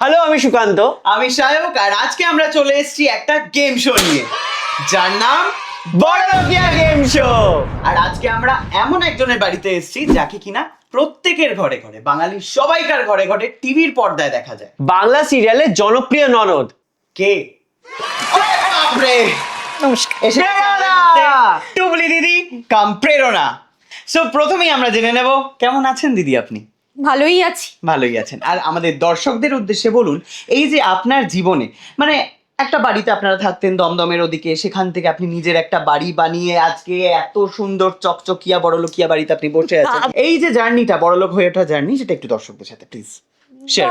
Hello আমি সুকান্ত। আমি সায়ক আর আজকে আমরা চলে এসেছি একটা গেম শো নিয়ে। যার নাম বড়লোকিয়া গেম শো আর আজকে আমরা এমন একজনের বাড়িতে এসেছি যাকে কিনা প্রত্যেকের ঘরে ঘরে বাঙালির সবাইকার ঘরে ঘরে টিভির পর্দায় দেখা যায়। বাংলা সিরিয়ালে জনপ্রিয় ননদ। কে? বাপরে! নমস্কার। এসে গেছে আমাদের প্রেরণা! মধ্যে। টুবলি দিদি কাম প্রেরণা। সো প্রথমেই আমরা জেনে নেব কেমন আছেন দিদি আপনি? ভালোই আছি। ভালোই আছেন। আর আমাদের দর্শকদের উদ্দেশ্যে বলুন এই যে আপনার জীবনে মানে একটা বাড়িতে আপনারা থাকতেন দমদমের ওদিকে সেখান থেকে আপনি নিজের একটা বাড়ি বানিয়ে আজকে এত সুন্দর চকচকিয়া বড়লোকিয়া বাড়িতে আপনি বসে আছেন। এই যে জার্নিটা বড়লোক হয়ে ওঠা জার্নি সেটা একটু দর্শকদের সাথে প্লিজ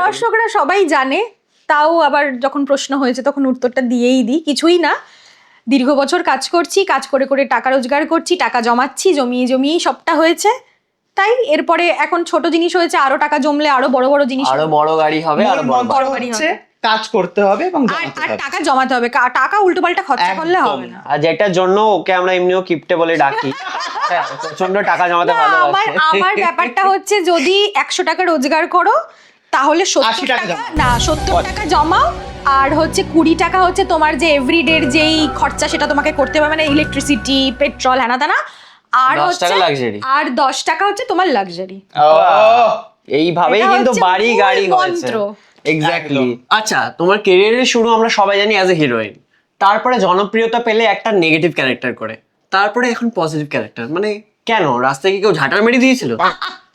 দর্শকরা সবাই জানে তাও আবার যখন প্রশ্ন হয়েছে তখন উত্তরটা দিয়েই দিই কিছুই না। দীর্ঘ বছর কাজ করছি কাজ করে করে টাকা রোজগার করছি টাকা জমাচ্ছি জমিয়ে জমিয়েই সবটা হয়েছে। তাই এরপরে এখন ছোট জিনিস হয়েছে আরও টাকা জমলে আরও বড় বড় জিনিস আরও বড় গাড়ি হবে আরও বড় বাড়ি হচ্ছে কাজ করতে হবে এবং আর হবে। টাকা জমাতে হবে টাকা উল্টো পাল্টা খরচা করলে হবে। না। আর যেটার জন্য ওকে আমরা এমনিও কিপটে বলে ডাকি। হ্যাঁ, প্রচণ্ড টাকা জমাতে না, আমার ভালোবাসে। আমার ব্যাপারটা হচ্ছে যদি একশো টাকা রোজগার করো তাহলে 80 সত্তর টাকা টাকা না সত্তর টাকা জমাও। আর হচ্ছে কুড়ি টাকা হচ্ছে তোমার যে এভরিডের যেই খরচা সেটা তোমাকে করতে হবে মানে ইলেকট্রিসিটি পেট্রোল হ্যানা তানা আর 10 হচ্ছে। আর দশ টাকা হচ্ছে তোমার লাক্সারি এইভাবেই কিন্তু বাড়ি গাড়ি হয়েছে। এক্স্যাক্টলি আচ্ছা তোমার কেরিয়ারের শুরু আমরা সবাই জানি অ্যাজ এ হিরোইন তারপরে জনপ্রিয়তা পেলে একটা নেগেটিভ ক্যারেক্টার করে। তারপরে এখন পজিটিভ ক্যারেক্টার মানে কেন? রাস্তায় কি কেউ ঝাঁটার মেরে দিয়েছিল?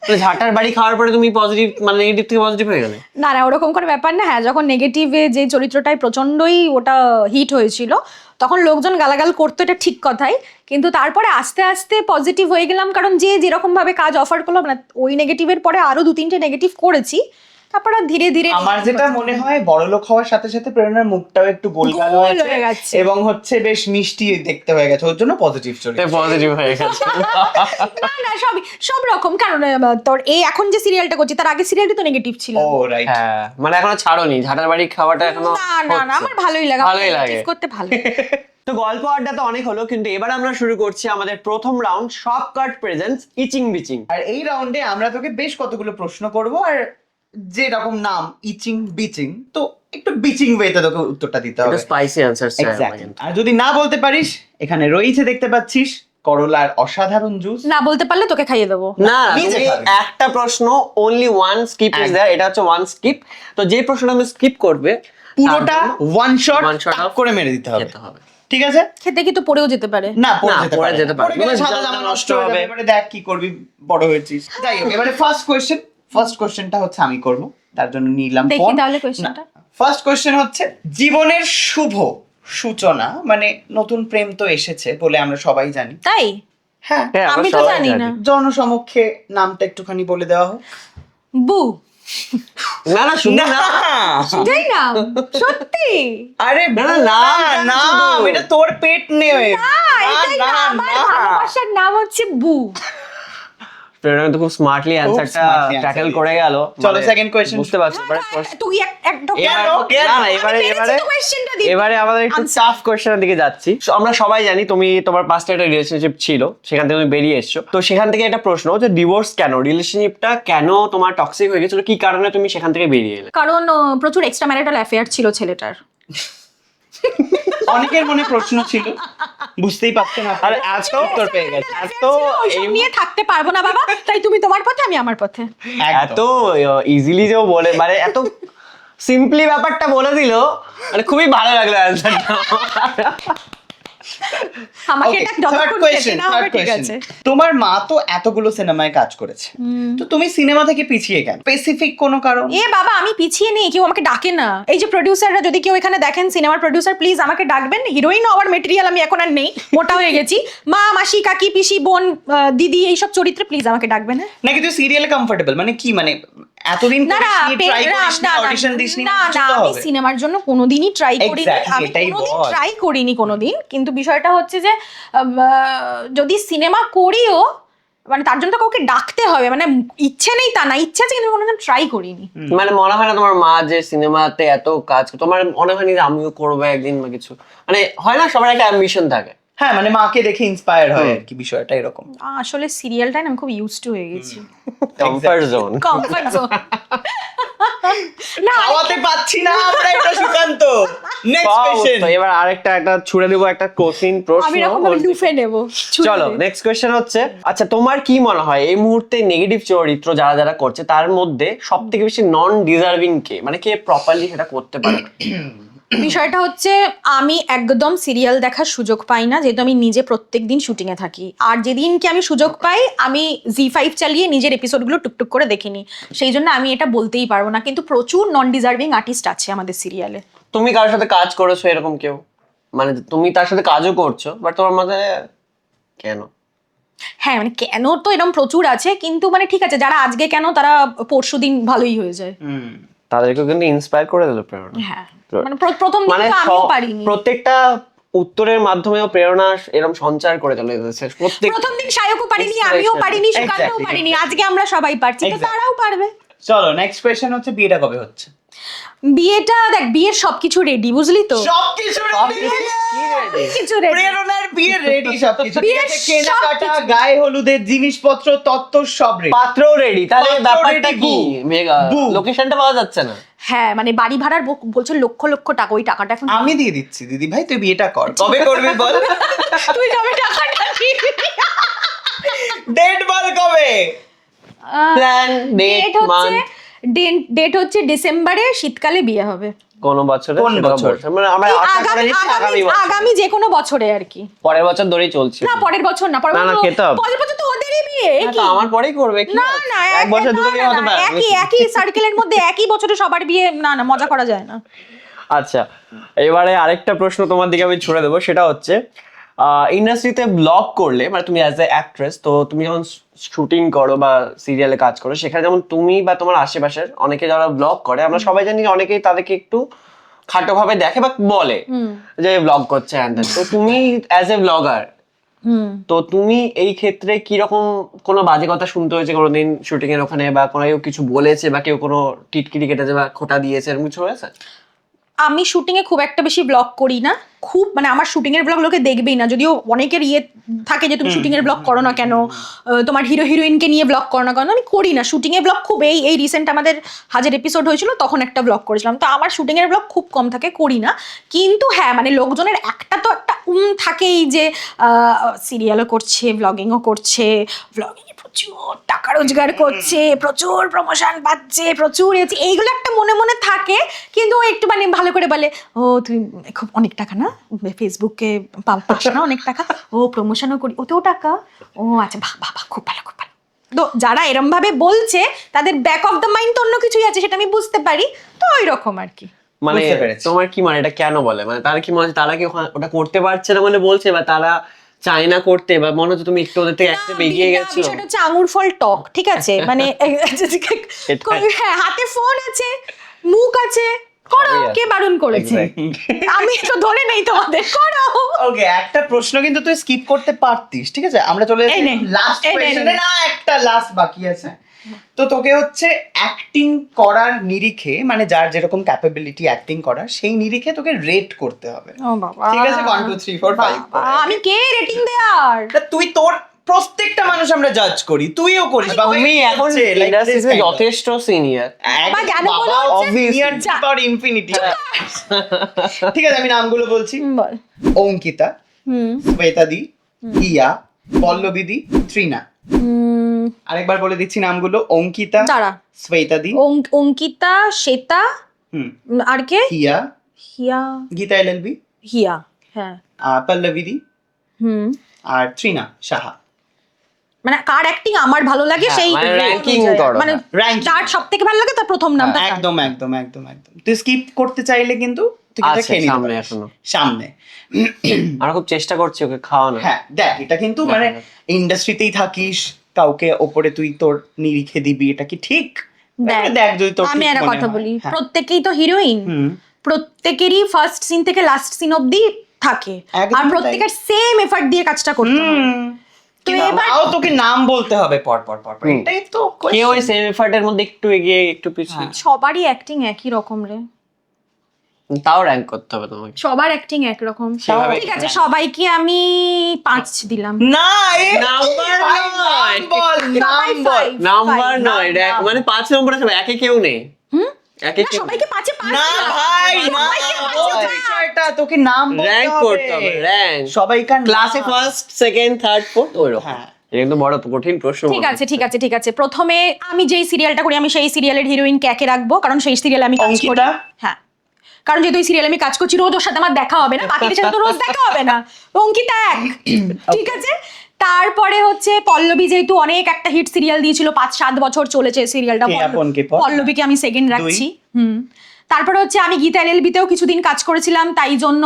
মানে ঝাঁটার বাড়ি খাওয়ার পরে তুমি পজিটিভ মানে নেগেটিভ থেকে পজিটিভ হয়ে গেলে? না না ওরকম করে ব্যাপার না। হ্যাঁ যখন নেগেটিভে যে চরিত্রটাই প্রচন্ডই ওটা হিট হয়েছিল তখন লোকজন গালাগাল করতো, এটা ঠিক কথাই। কিন্তু তারপরে আস্তে আস্তে পজিটিভ হয়ে গেলাম, কারণ যে যেরকমভাবে কাজ অফার করল না ওই নেগেটিভের পরে আরও দু তিনটে নেগেটিভ করেছি। তারপরে ধীরে ধীরে আমার যেটা মনে হয় বড়লোক হওয়ার সাথে সাথে প্রেরণার মুখটাও একটু গোলগাল হয়ে গেছে। এবং হচ্ছে বেশ মিষ্টি দেখতে হয়ে গেছে। ওর জন্য পজিটিভ চলে পজিটিভ হয়ে গেছে। না না সবই সব রকম। কারণ তোর এই এখন যে সিরিয়ালটা করছি তার আগে সিরিয়ালটি তো নেগেটিভ ছিল। ও রাইট হ্যাঁ মানে এখনও ছাড়োনি। ঝাঁটার বাড়ি খাওয়াটা এখনও না না না আমার ভালোই লাগে। ভালোই লাগে। করতে ভালো। তো গল্প আড্ডা তো অনেক হলো কিন্তু এবার আমরা শুরু করছি আমাদের প্রথম রাউন্ড সব কার্ড প্রেজেন্টস ইচিং বিচিং আর এই রাউন্ডে আমরা তোকে বেশ কতগুলো প্রশ্ন করব আর যে রকম নাম ইচিং বিচিং তো একটু বিচিং ওয়েতে তোকে উত্তরটা দিতে হবে। Spicy answer. আর যদি না বলতে পারিস এখানে রয়েছে দেখতে পাচ্ছিস করলার অসাধারণ জুস না বলতে পারলে তোকে খাইয়ে দেবো। না। একটা প্রশ্ন only one skip is. There এটা হচ্ছে ওয়ান স্কিপ তো যে প্রশ্ন তুমি স্কিপ করবে পুরোটা ওয়ান শট করে মেরে দিতে হবে। ঠিক আছে? খেতে কি তো পড়েও যেতে পারে। না পড়ে যেতে পারে। মানে সাদা জামা নষ্ট হবে। এবারে দেখ কি করবি বড় হয়েছিস। যাই হোক এবারে ফার্স্ট কোয়েশ্চেন ফার্স্ট কোয়েশ্চেনটা হচ্ছে আমি করব তার জন্য নিলাম দেখি তাহলে কোয়েশ্চেনটা ফার্স্ট কোয়েশ্চেন হচ্ছে জীবনের শুভ সূচনা মানে নতুন প্রেম তো এসেছে বলে আমরা সবাই জানি। তাই? হ্যাঁ হ্যাঁ, আমি তো জানি না। জনসমক্ষে নামটা একটুখানি বলে দেওয়া হোক। বু। না না শুধু না। যাই না। সত্যি? আরে না, না, না এটা তোর পেট নেই না, ভালোবাসার নাম হচ্ছে বু। প্রেরণা তো খুব স্মার্টলি অ্যান্সারটা ট্যাকেল। করে গেল চলো, মানে second question. বুঝতে পারছ এবারে তুই একটা? না, না, এবারে এবারে। এবারে আমাদের একটু. টাফ কোশ্চেনের দিকে যাচ্ছি আমরা সবাই জানি তুমি তোমার পাস্টে একটা রিলেশনশিপ ছিল সেখান থেকে তুমি বেরিয়ে এসছো তো সেখান থেকে একটা প্রশ্ন যে ডিভোর্স কেন রিলেশনশিপটা কেন তোমার টক্সিক হয়ে গেছিল কি কারণে তুমি সেখান থেকে বেরিয়ে এলে কারণ প্রচুর এক্সট্রা ম্যারিটাল অ্যাফেয়ার ছিল ছেলেটার অনেকের মনে প্রশ্ন ছিল বুঝতেই পারছেন আর এত উত্তর পেয়ে গেছে। এত তো এই- নিয়ে থাকতে পারব না বাবা তাই তুমি তোমার পথে আমি আমার পথে। এত ইজিলি যে ও বলে মানে এত সিম্পলি ব্যাপারটা বলে দিল মানে খুবই ভালো লাগল অ্যান্সারটা আমাকে এটা third যতক্ষণ question, না হবে ঠিক আছে। তোমার মা তো এতগুলো সিনেমায় কাজ করেছে। তো তুমি সিনেমা থেকে পিছিয়ে কেন? স্পেসিফিক কোনো কারণ? এ বাবা আমি পিছিয়ে নেই কেউ আমাকে ডাকে না। এই যে প্রডিউসাররা যদি কেউ এখানে দেখেন সিনেমার প্রডিউসার প্লিজ আমাকে ডাকবেন। হিরোইন হওয়ার মেটেরিয়াল আমি এখন আর নেই মোটা হয়ে গেছি। মা মাসি কাকি পিসি বোন দিদি এইসব চরিত্রে প্লিজ আমাকে ডাকবেন হ্যাঁ? নাকি তুই সিরিয়ালে কমফোর্টেবল মানে কি মানে এতদিন ট্রাই অডিশন না না আমি সিনেমার জন্য কোনোদিনই ট্রাই করিনি আমি কোনোদিন ট্রাই করিনি কোনোদিন। কিন্তু বিষয়টা হচ্ছে যে যদি সিনেমা করিও মানে তার জন্য তো কাউকে ডাকতে হবে মানে ইচ্ছে নেই তা না ইচ্ছে আছে কিন্তু কোনোদিন ট্রাই করিনি। মানে মনে হয় না তোমার মা যে সিনেমাতে এত কাজ তোমার মনে হয়নি যে আমিও করব একদিন বা কিছু? মানে হয় না সবার একটা অ্যাম্বিশন থাকে। হ্যাঁ মানে মাকে দেখে ইন্সপায়ার হয় আর কি বিষয়টা এরকম। আসলে সিরিয়ালটাই না আমি খুব ইউজ টু হয়ে গেছি। কমফর্ট জোন কমফর্ট জোন না খাওয়াতে পাচ্ছি না আমরা এটা সুকান্ত। নেক্সট কোশ্চেন তো এবার আরেকটা একটা ছুড়ে দেবো একটা কোশ্চিন প্রশ্ন আমি এরকম ভাবে লুফে নেব চলো নেক্সট কোয়েশ্চেন হচ্ছে আচ্ছা তোমার কি মনে হয় এই মুহূর্তে নেগেটিভ চরিত্র যারা যারা করছে তার মধ্যে সব থেকে বেশি নন ডিজার্ভিং কে? মানে কে প্রপারলি সেটা করতে পারে? বিষয়টা হচ্ছে আমি একদম সিরিয়াল দেখার সুযোগ পাই না যেহেতু আমি নিজে প্রত্যেক দিন শুটিং এ থাকি। আর যেদিনকে আমি সুযোগ পাই আমি জি ফাইভ চালিয়ে নিজের এপিসোডগুলো টুকটুক করে দেখিনি। সেই জন্য আমি এটা বলতেই পারব না কিন্তু প্রচুর নন ডিজার্ভিং আর্টিস্ট আছে আমাদের সিরিয়ালে তুমি কারোর সাথে কাজ করেছ এরকম কেউ? মানে তুমি তার সাথে কাজও করছ বাট তোমার মাঝে কেন? হ্যাঁ মানে কেন তো এরকম প্রচুর আছে কিন্তু মানে ঠিক আছে যারা আজকে কেন তারা পরশু দিন ভালোই হয়ে যায়। তাদেরকেও কিন্তু ইন্সপায়ার করে দিল প্রেরণা। হ্যাঁ মানে প্রথম মানে প্রত্যেকটা উত্তরের মাধ্যমেও প্রেরণা এরকম সঞ্চার করে চলে যাচ্ছে প্রত্যেক প্রথম দিন সায়কও পারিনি আমিও পারিনি সুকান্তও পারিনি আজকে আমরা সবাই পারছি তো তারাও পারবে। চলো নেক্সট কোশ্চেন হচ্ছে বিয়েটা কবে হচ্ছে? বিয়েটা দেখ বিয়ের সবকিছু রেডি বুঝলি তো? সবকিছু কিছু রেডি প্রেরণার বিয়ে রেডি সবকিছু। বিয়ের কেনাকাটা গায়ে হলুদের জিনিসপত্র তত্ত্ব সব রেডি পাত্রও রেডি তাহলে ব্যাপারটা কি? মেগা লোকেশনটা পাওয়া যাচ্ছে না। হ্যাঁ মানে বাড়ি ভাড়ার বলছে লক্ষ লক্ষ টাকা ওই টাকাটা এখন আমি দিয়ে দিচ্ছি দিদি ভাই তুই বিয়েটা কর। কবে করবি বল? তুই যাবে টাকাটা দিবি। ডেট বল কবে? Plan date date month date হচ্ছে ডিসেম্বরে শীতকালে বিয়ে হবে। কোন বছরে? কোন বছর? মানে আমরা আগামী যে কোনো বছরে আর কি। পরের বছর ধরেই চলছে। না পরের বছর না পরের বছর খেতে হবে। পরের বছর তো ওদেরই বিয়ে কি? আমার পরেই করবে কি না না এক বছর দুটো বিয়ে হতে না, পারে একই একই সার্কেলের মধ্যে একই বছরে সবার বিয়ে না না মজা করা যায় না। আচ্ছা এবারে আরেকটা প্রশ্ন তোমার দিকে আমি ছুড়ে দেবো সেটা হচ্ছে ইন্ডাস্ট্রিতে ব্লগ করলে মানে তুমি অ্যাজ এ অ্যাক্ট্রেস তো তুমি যখন শুটিং করো বা সিরিয়ালে কাজ করো সেখানে যেমন তুমি বা তোমার আশেপাশের অনেকে যারা ব্লগ করে আমরা সবাই জানি অনেকেই তাদেরকে একটু খাটো ভাবে দেখে বা বলে যে ব্লগ করছে তো তুমি অ্যাজ এ ব্লগার তো তুমি এই ক্ষেত্রে কি রকম কোনো বাজে কথা শুনতে হয়েছে কোনোদিন শুটিং এর ওখানে বা কোনো কিছু বলেছে বা কেউ কোনো টিটকিরি কেটেছে বা খোটা দিয়েছে এরকম কিছু হয়েছে? আমি শুটিং এ খুব একটা বেশি ব্লগ করি না। খুব মানে আমার শুটিং এর ব্লগ লোকে দেখবেই না। যদিও অনেকের ইয়ে থাকে যে তুমি শুটিং এর ব্লগ করো না কেন? তোমার হিরো হিরোইনকে নিয়ে ব্লগ করো না কেন? আমি করি না। শুটিং এর ব্লগ খুব এই এই রিসেন্ট আমাদের হাজার এপিসোড হয়েছিল তখন একটা ব্লগ করেছিলাম। তো আমার শুটিং এর ব্লগ খুব কম থাকে করি না। কিন্তু হ্যাঁ মানে লোকজনের একটা তো একটা উম থাকেই যে সিরিয়ালও করছে ব্লগিংও করছে ব্লগিং প্রচুর টাকা রোজগার করছে প্রচুর প্রমোশন পাচ্ছে প্রচুর এইগুলো একটা মনে মনে থাকে কিন্তু ও একটু মানে ভালো করে বলে ও তুই খুব অনেক টাকা না? ফেসবুকে পাস না অনেক টাকা? ও প্রমোশনও করি ওতেও টাকা? ও আচ্ছা বাহ বাহ বাহ, খুব ভালো খুব ভালো। তো যারা এরম ভাবে বলছে তাদের ব্যাক অফ দ্য মাইন্ড তো অন্য কিছুই আছে সেটা আমি বুঝতে পারি। তো ওই রকম আর কি। মানে তোমার কি মানে এটা কেন বলে? মানে তারা কি মনে হচ্ছে তারা কি ওটা করতে পারছে না মানে বলছে বা তারা চায় না করতে বা মনে হচ্ছে তুমি একটু ওদের থেকে এগিয়ে গেছো। বিষয়টা হচ্ছে আঙুর ফল টক ঠিক আছে? মানে হ্যাঁ হাতে ফোন আছে মুখ আছে করো কে বারণ করেছে? আমি তো ধরে নেই তোমাদের করো। ওকে একটা প্রশ্ন কিন্তু তুই স্কিপ করতে পারতিস ঠিক আছে? আমরা চলে লাস্ট কোয়েশ্চনে না একটা লাস্ট বাকি আছে। তো তোকে হচ্ছে অ্যাক্টিং করার নিরিখে মানে যার যেরকম ক্যাপাবিলিটি অ্যাক্টিং করার সেই নিরিখে তোকে রেট করতে হবে। ঠিক আছে? One two three four five আমি কে রেটিং দেয়ার? তুই তোর প্রত্যেকটা মানুষ আমরা জাজ করি তুইও করিস বাবা তুমি এখন ইন্ডাস্ট্রিতে যথেষ্ট সিনিয়র যা- ইনফিনিটি ঠিক আছে আমি নামগুলো বলছি। বল। অঙ্কিতা হুম। শ্বেতাদি ইয়া পল্লবিদি ত্রিনা। আরেকবার বলে দিচ্ছি নামগুলো। অঙ্কিতা দাঁড়া। শ্বেতাদি অঙ্ক- অঙ্কিতা শ্বেতা হুম। আর কে? হিয়া। হিয়া। গীতা এলএলবি হিয়া হ্যাঁ। পল্লবিদি হুম। আর ত্রিনা সাহা। মানে কার অ্যাক্টিং আমার ভালো লাগে হ্যাঁ, সেই মানে ranking অনুযায়ী। করো, মানে হ্যাঁ। Ranking। যার সব থেকে ভালো লাগে তার প্রথম নামটা একদম একদম একদম একদম। তুই স্কিপ করতে চাইলে কিন্তু আছে সামনে। এখনও। সামনে। আমরা খুব চেষ্টা করছি ওকে খাওয়ানো হ্যাঁ দেখ এটা কিন্তু মানে ইন্ডাস্ট্রিতেই থাকিস। কাউকে ওপরে তুই তোর নিরিখে দিবি এটা কি ঠিক? দেখ, যদি তোর আমি একটা কথা বলি হ্যাঁ। প্রত্যেকেই তো হিরোইন প্রত্যেকেরই ফার্স্ট সিন থেকে লাস্ট সিন অবধি থাকে। আর প্রত্যেকের সেম এফার্ট দিয়ে কাজটা করতে হয়। তো কিন্তু তোকে নাম বলতে হবে পর পর পর পর। এটাই তো কেউ ওই সেম এফার্টের মধ্যে একটু এগিয়ে একটু পিছিয়ে। সবারই অ্যাক্টিং একই রকম রে। তাও র্যাঙ্ক করতে হবে তোমাকে। সবার অ্যাক্টিং একরকম। সেভাবে- ঠিক আছে সবাইকে আমি পাঁচ দিলাম। না এ Number নয়। বল নাম সবাই বল five, নাম্বার five, নয় নাম। মানে পাঁচ নম্বরে সব একে কেউ নেই। হুম? একে না, কেউ সবাইকে পাঁচে পাঁচ না দিলাম। ভাই না সবাইকে পাঁচে বল পাঁচ। বিষয়টা তোকে নাম র্যাঙ্ক করতে হবে র্যাঙ্ক সবাইকার নাম। ক্লাসে ফার্স্ট সেকেন্ড থার্ড ফোর্থ ওই রকম। হ্যাঁ। এটা কিন্তু বড় কঠিন প্রশ্ন ঠিক আছে ঠিক আছে ঠিক আছে। প্রথমে আমি যেই সিরিয়ালটা করি আমি সেই সিরিয়ালের হিরোইন ক্যাকে রাখব? কারণ সেই সিরিয়ালে আমি কাজ করি। অঙ্কিতা? হ্যাঁ। কারণ যেহেতু ওই সিরিয়ালে আমি কাজ করছি রোজ ওর সাথে আমার দেখা হবে না বাকিদের সাথে তো রোজ দেখা হবে না। অঙ্কিতা এক ঠিক আছে? তারপরে হচ্ছে পল্লবী যেহেতু অনেক একটা হিট সিরিয়াল দিয়েছিল পাঁচ সাত বছর চলেছে সিরিয়ালটা? পল্লবীকে আমি সেকেন্ড রাখছি। হুম। তারপরে হচ্ছে আমি গীতা এল এলএলবিতেও কিছুদিন কাজ করেছিলাম তাই জন্য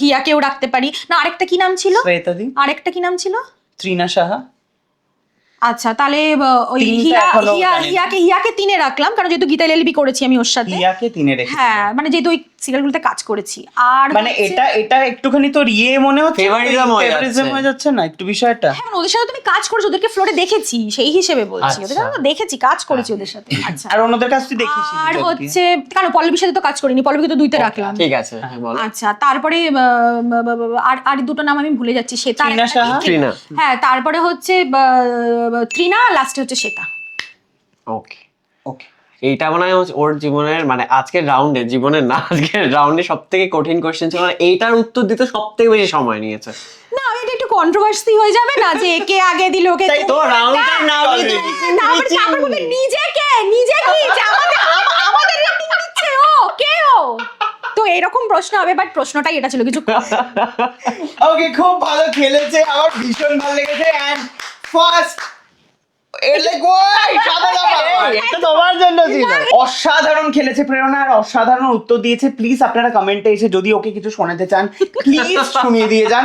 হিয়াকেও রাখতে পারি। না আরেকটা কি নাম ছিল? আরেকটা কি নাম ছিল? ত্রিনা সাহা। আচ্ছা তাহলে ওই তিনটা হিয়া এখনও হিয়া জানি না। হিয়াকে হিয়াকে তিনে রাখলাম কারণ যেহেতু গীতা লেলবি করেছি আমি ওর সাথে হিয়াকে তিনে রেখে হ্যাঁ মানে যেহেতু ওই সিরিয়ালগুলোতে কাজ করেছি। আর মানে এটা এটা একটুখানি তোর ইয়ে মনে হচ্ছে? Favouritism হয়ে যাচ্ছে। হয়ে যাচ্ছে না? একটু বিষয়টা? হ্যাঁ মানে ওদের সাথে তুমি কাজ করেছ ওদেরকে ফ্লোরে দেখেছি সেই হিসেবে বলছি। ওদের সাথে তো দেখেছি কাজ করেছি ওদের সাথে। আচ্ছা। আর অন্যদের কাছ থেকে দেখিস আর হচ্ছে কেন পল্লবীর সাথে তো কাজ করিনি পল্লবীকে তো দুইতে রাখলাম। ঠিক আছে হ্যাঁ, বলো। আচ্ছা তারপরে আর আর দুটো নাম আমি ভুলে যাচ্ছি শ্বেতা। হ্যাঁ তারপরে হচ্ছে ত্রিনা লাস্টে হচ্ছে শ্বেতা। ওকে ওকে এইটা মনে হয় ওর জীবনের মানে আজকের রাউন্ডে জীবনের না আজকের রাউন্ডে সব থেকে কঠিন কোশ্চেন ছিল মানে এইটার উত্তর দিতে সব থেকে বেশি সময় নিয়েছে। না এটা একটু কন্ট্রোভার্সি হয়ে যাবে না যে কে আগে দিল কে তাই তো নিজেকে নিজে কি? আমাদের আমাদের রেটিং দিচ্ছে ও কে ও? তো এরকম প্রশ্ন হবে বাট প্রশ্নটাই এটা ছিল কিছু। ওকে খুব ভালো খেলেছে আমার ভীষণ ভালো লেগেছে এন্ড ফার্স্ট এটা তোমার জন্য ছিল। অসাধারণ খেলেছে প্রেরণা আর অসাধারণ উত্তর দিয়েছে। প্লিজ আপনারা কমেন্টে এসে যদি ওকে কিছু শোনাতে চান প্লিজ শুনিয়ে দিয়ে যান।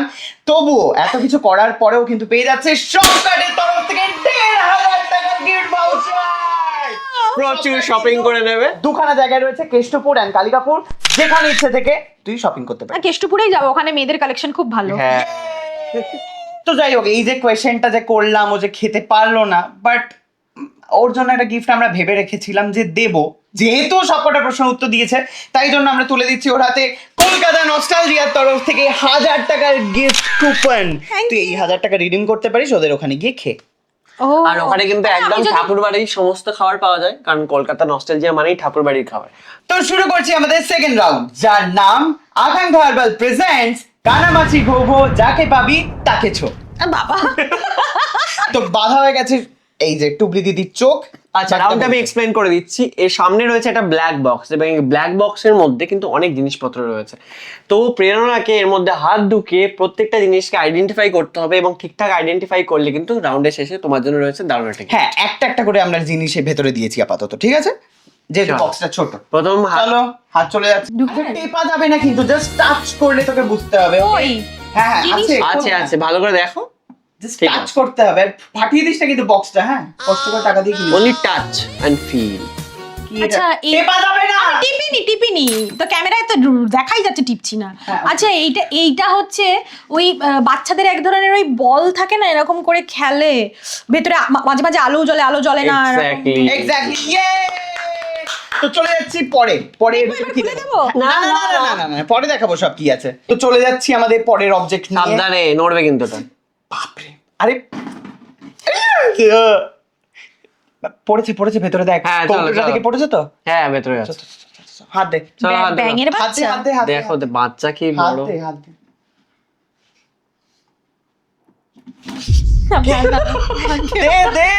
তবুও এত কিছু করার পরেও কিন্তু পেয়ে যাচ্ছে শপকার্টের তরফ থেকে দেড় হাজার টাকার গিফট ভাউচার প্রচুর শপিং করে নেবে। দুখানা জায়গায় রয়েছে কেষ্টপুর অ্যান্ড কালিকাপুর। যেখানে ইচ্ছে থেকে তুই শপিং করতে পারিস। কেষ্টপুরেই যাব ওখানে মেয়েদের কালেকশন খুব ভালো। হ্যাঁ। তো যাই হোক এই যে কোয়েশ্চেনটা যে করলাম ও যে খেতে পারল না বাট ওর জন্য একটা গিফট আমরা ভেবে রেখেছিলাম যে দেব। যেহেতু সবকটা প্রশ্ন উত্তর দিয়েছে তাই জন্য আমরা তুলে দিচ্ছি ওর হাতে কলকাতা নস্টালজিয়ার তরফ থেকে হাজার টাকার গিফট কুপন তুই এই হাজার টাকা রিডিম করতে পারিস ওদের ওখানে গিয়ে খে ও আর ওখানে কিন্তু একদম যদি- ঠাকুর বাড়ির সমস্ত খাবার পাওয়া যায় কারণ কলকাতা নস্টালজিয়া মানেই ঠাকুর বাড়ির খাবার। তো শুরু করছি আমাদের সেকেন্ড রাউন্ড যার নাম আকাঙ্ক্ষা হার্বাল প্রেজেন্টস কানামাছি ঘো যাকে পাবি তাকে ছো। বাবা। তো বাধা হয়ে গেছে এই যে টুবলি দিদির চোখ আচ্ছা রাউন্ড আমি এক্সপ্লেন করে দিচ্ছি। এর সামনে রয়েছে একটা ব্ল্যাক বক্স এবং এই ব্ল্যাক বক্সের মধ্যে কিন্তু অনেক জিনিসপত্র রয়েছে। তো প্রেরণাকে এর মধ্যে হাত ঢুকিয়ে প্রত্যেকটা জিনিসকে আইডেন্টিফাই করতে হবে এবং ঠিকঠাক আইডেন্টিফাই করলে কিন্তু রাউন্ডের শেষে তোমার জন্য রয়েছে দারুণ একটা হ্যাঁ একটা একটা করে আমরা জিনিসের ভেতরে দিয়েছি আপাতত ঠিক আছে? যেহেতু চলো। বক্সটা ছোট। প্রথম হাত। চলো হাত চলে যাচ্ছে। ঢুকে? টেপা যাবে না কিন্তু জাস্ট টাচ করলে তোকে বুঝতে হবে ওই হ্যাঁ হ্যাঁ আছে। আছে আছে ভালো করে দেখো। জাস্ট টাচ করতে হবে। আর ফাটিয়ে দিস না কিন্তু বক্সটা হ্যাঁ? কষ্ট করে টাকা দিয়ে কিনিস। অনলি টাচ অ্যান্ড ফিল আচ্ছা, টেপা যাবে না। টিপিনি টিপিনি। তো ক্যামেরায় তো দেখাই যাচ্ছে টিপছি না। হ্যাঁ, আচ্ছা এইটা এইটা হচ্ছে ওই বাচ্চাদের এক ধরনের ওই বল থাকে না এরকম করে খেলে। ভেতরে মাঝে মাঝে আলো জ্বলে আলো জ্বলে না এক্স্যাক্টলি এক্স্যাক্টলি ইয়ে তো চলে যাচ্ছি পরে পরে? না না না না পরে দেখাবো সব কি আছে। তো চলে যাচ্ছি আমাদের পরের অবজেক্ট নিয়ে। সাবধানে নড়বে কিন্তু বাপরে। আরে পড়েছে পড়েছে ভেতরে দেখ। হ্যাঁ, চলো, চলো। থেকে পড়েছে তো? হ্যাঁ ভেতরে আছে। হাত দে। চলো হাত দে ব্যাঙের বাচ্চা? হাত দে হাত দে। দেখো তো বাচ্চা কি হাত দে হাত দে। দে দে।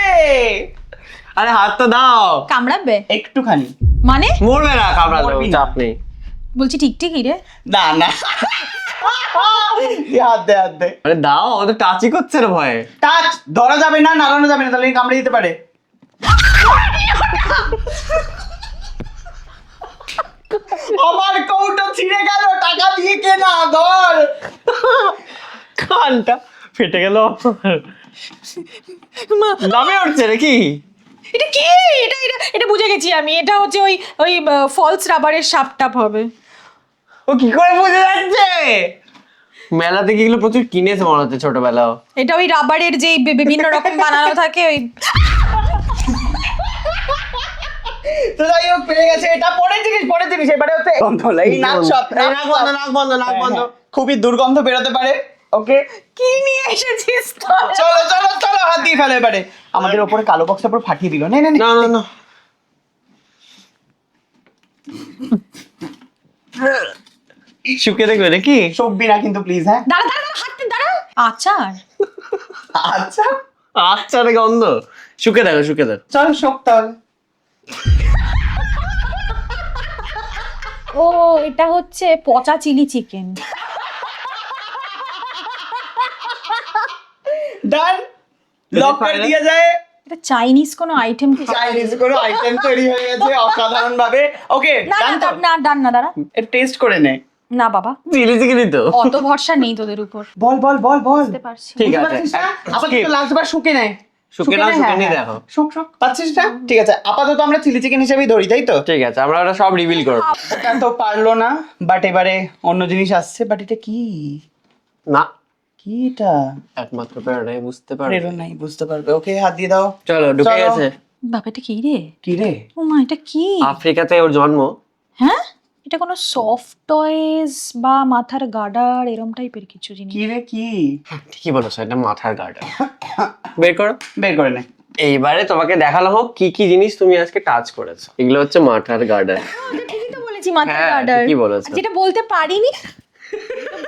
আরে হাত তো দাও। কামড়াবে? একটুখানি। মানে? মরবে না কামড়া মরবি না। চাপ নেই। বলছি ঠিক ঠিকই রে। না না। দে, হাত দে হাত দে আরে দাও ও তো টাচই করছে না ভয়ে। টাচ ধরা যাবে না নাড়ানো যাবে না তাহলে কামড়ে দিতে পারে। আমার কৌটো ছিঁড়ে গেল টাকা দিয়ে কেনা ধর। কানটা ফেটে গেল। নামে উঠছে নাকি এটা কি? এটা এটা এটা বুঝে গেছি আমি। এটা হচ্ছে ওই ওই ফলস রাবারের সাপ টাপ হবে। ও কি করে বুঝে যাচ্ছে? মেলা থেকে এগুলো প্রচুর কিনেছে মনে হচ্ছে ছোটবেলাও। এটা ওই রাবারের যে বিভিন্ন রকম বানানো থাকে ওই তো যাই হোক পেয়ে গেছে। এটা পরের জিনিস পরের জিনিস। এবারে হচ্ছে এই নাক সব নাক বন্ধ। নাক বন্ধ নাক বন্ধ খুবই দুর্গন্ধ বেরোতে পারে। ওকে? কি নিয়ে এসেছিস চলো চলো চলো হাত দিয়ে ফেলো এবারে। আমাদের ওপরে কালো বক্সটা পুরো ফাটিয়ে দিল। না না না। না না শুকে দেখবে নাকি? সববি না কিন্তু প্লিজ হ্যাঁ। দাঁড়া দাঁড়া দাঁড়া, হাত দে, দাঁড়া। আচার। আচ্ছা আচ্ছা রে গন্ধ। শুকে দেখো শুকে দেখো। চলো শোক তাহলে ও এটা হচ্ছে পচা চিলি চিকেন। ডান। লক করে দিয়ে যায়। এটা চাইনিজ কোনো আইটেম কি? চাইনিজ কোনো আইটেম তৈরি হয়ে গেছে অসাধারণ ভাবে ওকে না ডান না না ডান না দাঁড়া। টেস্ট করে নে। না বাবা। চিলি চিকেনই তো। অত ভরসা নেই তোদের উপর। বল বল বল বল। বুঝতে পারছি। ঠিক আছে। আপাতত। লাস্ট বার শুকে নেয় শুকে নাও, শুকে হ্যাঁ, নিয়ে হ্যাঁ। দেখো। শুক শুক। পাচ্ছিস না? ঠিক আছে আপাতত আমরা চিলি চিকেন হিসেবেই ধরি তাই তো? ঠিক আছে আমরা ওটা সব রিভিল করব। ওটা তো পারল না বাট এবারে অন্য জিনিস আসছে বাট এটা কি? না। কি এটা? একমাত্র প্রেরণাই বুঝতে পারবে। প্রেরণা নাই বুঝতে পারবে। ওকে হাত দিয়ে দাও। চলো ঢুকে গেছে। বাবা এটা কি রে? কি রে? ও মা এটা কি? আফ্রিকাতে ওর জন্ম। হ্যাঁ? এটা কোনো সফট টয়েস বা মাথার গার্ডার এরম টাইপের কিছু জিনিস? কি রে কি? ঠিকই বলেছ এটা মাথার গার্ডার বের করো। বের করে নে। এইবারে তোমাকে দেখাল হোক কি কি জিনিস তুমি আজকে টাচ করেছ। এগুলো হচ্ছে মাথার গার্ডার ঠিকই তো বলেছি মাথার হ্যাঁ, গার্ডার কি বলেছ। যেটা বলতে পারিনি।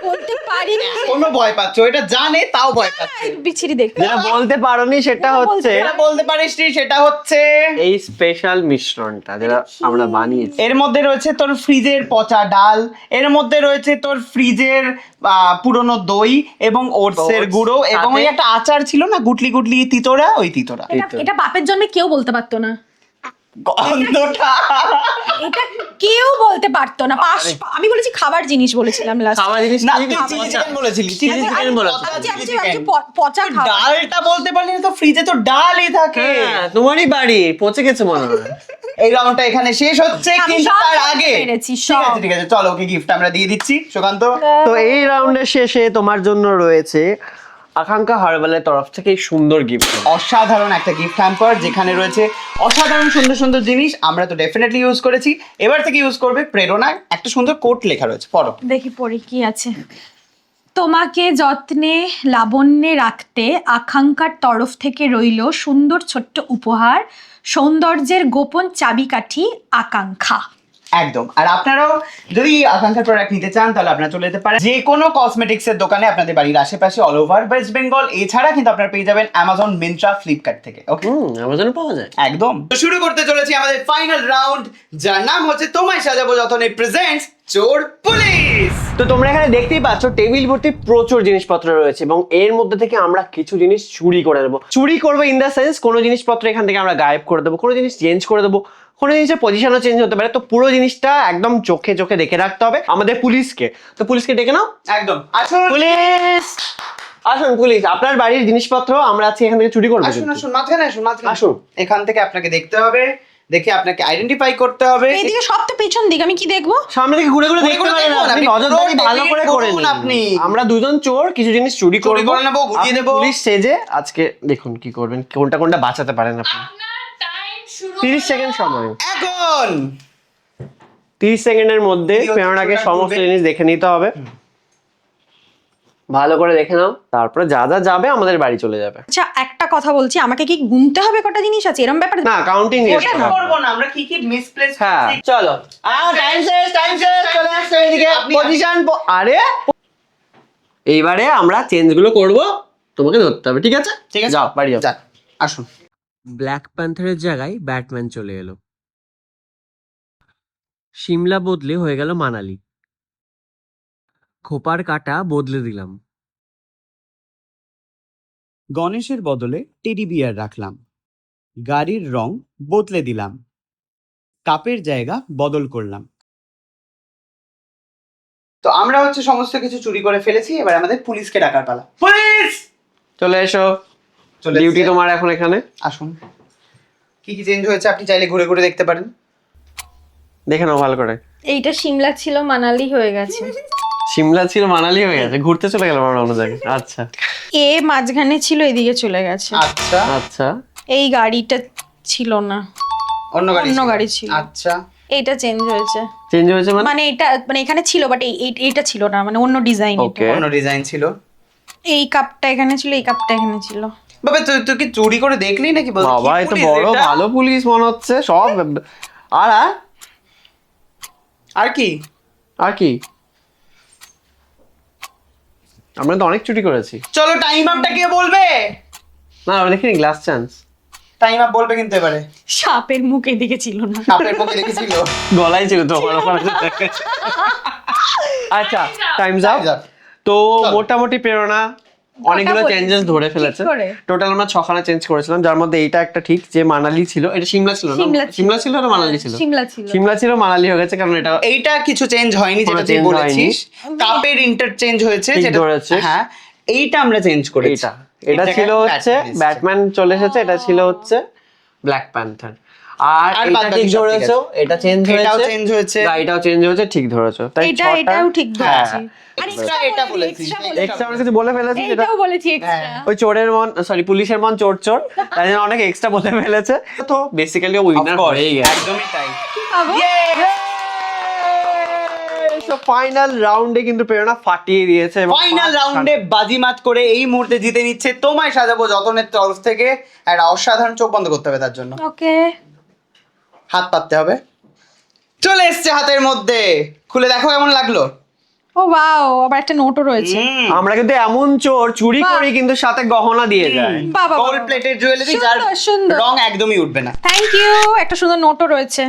বলতে পারিনি কোনো ভয় পাচ্ছ এটা জানে তাও ভয় পাচ্ছে। বিচ্ছিরি দেখতে যেটা বলতে পারোনি সেটা হচ্ছে বলতে পারিস নি, সেটা হচ্ছে এই স্পেশাল মিশ্রণটা যেটা আমরা বানিয়েছি। এর মধ্যে রয়েছে তোর ফ্রিজের পচা ডাল এর মধ্যে রয়েছে তোর ফ্রিজের আহ, পুরনো দই এবং ওটসের গুঁড়ো এবং ওই একটা আচার ছিল না গুটলি গুটলি তিতোরা ওই তিতোরা। এটা বাপের জন্মে কেউ বলতে পারতো না। গন্ধটা। এটা কেউ বলতে পারতো না। পাশ আমি বলেছি খাবার জিনিস বলেছিলাম লাস্ট খাবার জিনিস না ঠিক তুই আছে, চিলি চিকেন বলেছিলি। চিলি চিকেন বলেছ। পচা খাবার। ডালটা বলতে পারলি তো ফ্রিজে তো ডালই থাকে। হ্যাঁ, তোমারই বাড়ি পচে গেছে মনে হয়। এই রাউন্ডটা এখানে শেষ হচ্ছে কিন্তু তার আগে ঠিক আছে ঠিক আছে চলো ওকে গিফট আমরা দিয়ে দিচ্ছি সুকান্ত। তো এই রাউন্ডের শেষে তোমার জন্য রয়েছে আকাঙ্ক্ষা হারবালের তরফ থেকে সুন্দর গিফট অসাধারণ একটা গিফট হ্যাম্পার যেখানে রয়েছে অসাধারণ সুন্দর সুন্দর জিনিস আমরা তো ডেফিনেটলি ইউজ করেছি। এবার থেকে ইউজ করবে প্রেরণা একটা সুন্দর কোট লেখা রয়েছে পড়ো। দেখি পড়ি কি আছে। তোমাকে যত্নে লাবণ্যে রাখতে আকাঙ্ক্ষার তরফ থেকে রইল সুন্দর ছোট্ট উপহার সৌন্দর্যের গোপন চাবিকাঠি আকাঙ্ক্ষা। একদম। আর আপনারাও যদি আকাঙ্ক্ষার প্রোডাক্ট নিতে চান তাহলে আপনারা চলে যেতে পারেন। যে কোনো কসমেটিক্স এর দোকানে আপনাদের বাড়ির আশেপাশে অল ওভার ওয়েস্ট বেঙ্গল এছাড়া কিন্তু আপনারা পেয়ে যাবেন অ্যামাজন মিন্ত্রা ফ্লিপকার্ট থেকে ওকে হুম আমাজনে পাওয়া যায়। একদম। তো শুরু করতে চলেছি আমাদের ফাইনাল রাউন্ড যার নাম হচ্ছে তোমায় সাজাবো যতনে প্রেজেন্টস চোর পুলিশ। তো তোমরা এখানে দেখতেই পাচ্ছ টেবিল ভর্তি প্রচুর জিনিসপত্র রয়েছে এবং এর মধ্যে থেকে আমরা কিছু জিনিস চুরি করে দেবো চুরি করব ইন দ্য সেন্স কোনো জিনিসপত্র এখান থেকে আমরা গায়েব করে দেবো কোনো জিনিস চেঞ্জ করে দেবো। কোনো জিনিসের পজিশনও চেঞ্জ হতে পারে। তো পুরো জিনিসটা একদম চোখে চোখে দেখে রাখতে হবে আমাদের পুলিশকে। তো পুলিশকে ডেকে নাও। একদম। আসুন। পুলিশ! আসুন পুলিশ! আপনার বাড়ির জিনিসপত্র আমরা আজকে এখান থেকে চুরি করব আসুন আসুন মাঝখানে আসুন মাঝখানে আসুন। এখান থেকে আপনাকে দেখতে হবে। দেখে আপনাকে আইডেন্টিফাই করতে হবে। এইদিকে সব তো পেছন দিক আমি কি দেখব? সামনে থেকে ঘুরে ঘুরে দেখতে পারেন আপনি। নজরদারি ভালো করে করে নিন। আপনি। আমরা দুজন চোর কিছু জিনিস চুরি করব। করে নেব, ঘুরিয়ে দেবো। পুলিশ সেজে আজকে দেখুন কি করবেন কোনটা কোনটা বাঁচাতে পারেন আপনি। তিরিশ সেকেন্ড সময়। এখন। তিরিশ সেকেন্ডের মধ্যে কি হচ্ছে প্রেরণাকে ওটা সমস্ত জিনিস দেখে নিতে হবে। ভালো করে দেখে নাও তারপরে যা যা যাবে আমাদের বাড়ি চলে যাবে। আচ্ছা একটা কথা বলছি আমাকে কি গুনতে হবে কটা জিনিস আছে? এরম ব্যাপার না কাউন্টিং ওটা করব না আমরা কি কি মিসপ্লেস হ্যাঁ। চলো। আ টাইম শেষ টাইম শেষ চলে আসছে এদিকে পজিশন আরে? এইবারে আমরা চেঞ্জগুলো করব তোমাকে ধরতে হবে ঠিক আছে? ঠিক আছে। যাও বাড়ি যাও। আসুন। ব্ল্যাক প্যান্থারের জায়গায় ব্যাটম্যান চলে এলো। সিমলা বদলে হয়ে গেল মানালি। খোপার কাটা বদলে দিলাম। গণেশের বদলে টেডি বিয়ার রাখলাম। গাড়ির রং বদলে দিলাম। কাপের জায়গা বদল করলাম। তো আমরা হচ্ছে সমস্ত কিছু চুরি করে ফেলেছি এবার আমাদের পুলিশকে ডাকার পালা। পুলিশ! চলে এসো। চলে ডিউটি তোমার এখন এখানে? আসুন। কি কি চেঞ্জ হয়েছে আপনি চাইলে ঘুরে ঘুরে দেখতে পারেন। দেখে নাও ভালো করে। এইটা সিমলা ছিল মানালি হয়ে গেছে। সিমলা ছিল মানালি হয়ে গেছে। ঘুরতে চলে গেলাম আমরা অন্য জায়গায়। আচ্ছা। এ মাঝখানে ছিল এদিকে চলে গেছে। আচ্ছা। আচ্ছা। এই গাড়িটা ছিল না। অন্য গাড়ি অন্য গাড়ি ছিল। আচ্ছা। এইটা চেঞ্জ হয়েছে। চেঞ্জ হয়েছে মানে? মানে এটা মানে এখানে ছিল বাট এইটা ছিল না। মানে অন্য ডিজাইন ওকে অন্য ডিজাইন ছিল। এই কাপটা এখানে ছিল এই কাপটা এখানে ছিল। বাবা তুই তুই কি চুরি করে দেখলি নাকি? বাবা এত পুলিশ বড় ভালো পুলিশ মনে হচ্ছে সব। আর আর? কি? আর কি? আমরা তো অনেক চুরি করেছি। চলো টাইম আপটা কে বলবে? না আমরা দেখিনি গ্লাস চান্স টাইম আপ বলবে কিন্তু এবারে। সাপের মুখ এদিকে ছিল না। সাপের মুখে দেখেছিল গলাই ছিল তো আমার আচ্ছা টাইমস আপ তো মোটামুটি প্রেরণা। অনেকগুলো চেঞ্জেস ধরে ফেলেছে। টোটাল আমরা ছখানা চেঞ্জ করেছিলাম যার মধ্যে এইটা একটা ঠিক যে মানালি ছিল এটা সিমলা ছিল না? সিমলা ছিল। না মানালি ছিল? সিমলা ছিল। সিমলা ছিল মানালি হয়ে গেছে কারণ এটা এইটা কিছু চেঞ্জ হয়নি যেটা তুই বলেছিস। কাপের ইন্টারচেঞ্জ হয়েছে যেটা। হ্যাঁ এইটা আমরা চেঞ্জ করেছি। এটা এটা ছিল হচ্ছে ব্যাটম্যান চলে এসেছে এটা ছিল হচ্ছে ব্ল্যাক প্যান্থার আর এটা ঠিক ধরেছো এটা চেঞ্জ হয়েছে। এটাও change হয়েছে। গাড়িটাও চেঞ্জ হয়েছে ঠিক ধরেছো। তাই এটা এটাও ঠিক হ্যাঁ। ধরেছি। আর extra এটা বলেছি। এক্সট্রা কিছু বলে ফেলেছি যেটা এটাও বলেছি এক্সট্রা। হ্যাঁ। ওই চোরের মন সরি পুলিশের মন চোর চোর তাই জন্য অনেক এক্সট্রা বলে ফেলেছে। তো বেসিক্যালি উইনার হয়েই গেছে। একদমই তাই। পাবো ফাইনাল রাউন্ডে কিন্তু প্রেরণা ফাটিয়ে দিয়েছে ফাইনাল রাউন্ডে বাজিমাত করে এই মুহূর্তে জিতে নিচ্ছে তোমায় সাজাবো যতনের তরফ থেকে। একটা অসাধারণ চোখ বন্ধ করতে হবে তার জন্য। ওকে হাত পাততে হবে। চলে এসছে হাতের মধ্যে। খুলে দেখো কেমন লাগল। ও বাও আবার একটা নোটও রয়েছে। আমরা কিন্তু এমন চোর চুরি। করি কিন্তু সাথে গহনা দিয়ে যায়। বাবা গোল্ড প্লেটের জুয়েলারি যার। রং একদমই উঠবে না। থ্যাংক ইউ একটা সুন্দর নোটও রয়েছে।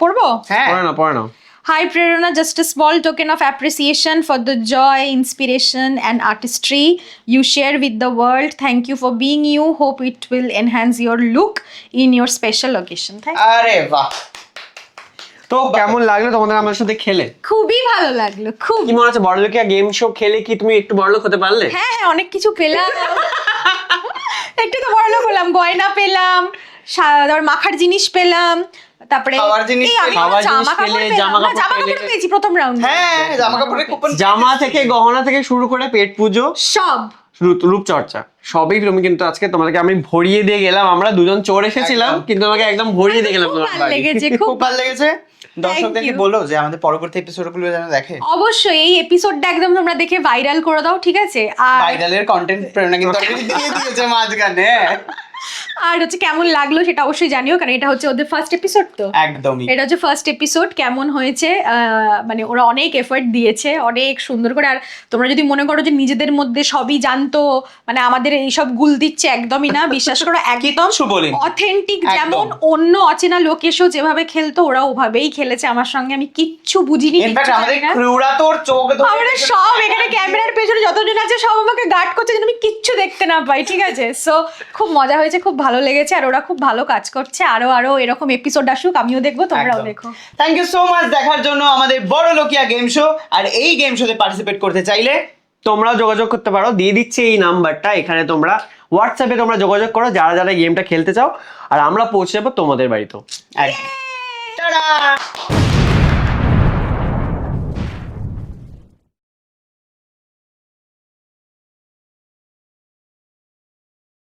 পড়ব? হ্যাঁ। পড়ে না পড়ে না Hi Prerna, just a small token of appreciation for the joy, inspiration, and artistry you share with the world. Thank you for being you. Hope it will enhance your look in your special occasion. Thank you. আরে বাহ তো কেমন লাগল তোমাদের আমাদের সাথে খেলে খুবই ভালো লাগল খুব কি মনে হচ্ছে বড়লোকিয়া গেম শো খেলে কি তুমি একটু বড়লোক হতে পারলে হ্যাঁ হ্যাঁ অনেক কিছু পেলাম একটু তো বড় পেলাম গয়না পেলাম তারপর মাখার জিনিস পেলাম তারপরে খাওয়ার জিনিস আমি খাওয়ার জামা জিনিস কাপড় পেলে, জামা কাপড় জামা পেলে। কাপড় পেয়েছি প্রথম রাউন্ডে হ্যাঁ জামা কাপড়ের কুপন জামা থেকে গহনা থেকে শুরু করে পেট পুজো সব। রূপ- রূপচর্চা সবই তুমি কিন্তু আজকে তোমাদেরকে আমি ভরিয়ে দিয়ে গেলাম। আমরা দুজন চোর এসেছিলাম কিন্তু তোমাকে একদম ভরিয়ে দিয়ে গেলাম তোমার লেগেছে খুব ভালো লেগেছে। দর্শকদেরকে. বলো যে আমাদের পরবর্তী এপিসোডগুলো যেন দেখে। অবশ্যই এই এপিসোডটা একদম তোমরা দেখে ভাইরাল করে দাও ঠিক আছে? আর ভাইরালের কন্টেন্ট প্রেরণা কিন্তু already দিয়ে দিয়েছে মাঝখানে। আর হচ্ছে কেমন লাগল সেটা অবশ্যই জানিও কারণ এটা হচ্ছে ওদের ফার্স্ট এপিসোড তো। একদমই। এটা হচ্ছে ফার্স্ট এপিসোড কেমন হয়েছে মানে ওরা অনেক এফর্ট দিয়েছে অনেক সুন্দর করে। আর তোমরা যদি মনে করো যে নিজেদের মধ্যে সবই জানতো মানে আমাদের এইসব গুল দিচ্ছে একদমই না বিশ্বাস করো একদম অথেন্টিক যেমন অন্য অচেনা লোক এসেও যেভাবে খেলতো ওরা ওভাবেই খেলেছে আমার সঙ্গে আমি কিচ্ছু বুঝিনি আমরা সব এখানে ক্যামেরার পেছনে যতজন আছে সব আমাকে গার্ড করছে যেন আমি কিচ্ছু দেখতে না পাই ঠিক আছে? সো খুব মজা হয়েছে। খুব ভালো লেগেছে আর ওরা খুব ভালো কাজ করছে। আরও আরও এরকম এপিসোড আসুক আমিও দেখব তোমরাও দেখো। থ্যাংক ইউ সো মাচ দেখার জন্য আমাদের বড় লোকিয়া গেম শো আর এই গেম শোতে পার্টিসিপেট করতে চাইলে তোমরা যোগাযোগ করতে পারো। দিয়ে দিচ্ছি এই নাম্বারটা এখানে তোমরা হোয়াটসঅ্যাপে তোমরা যোগাযোগ করো যারা যারা গেমটা খেলতে চাও। আর আমরা পৌঁছে যাব তোমাদের বাড়িতে টাটা!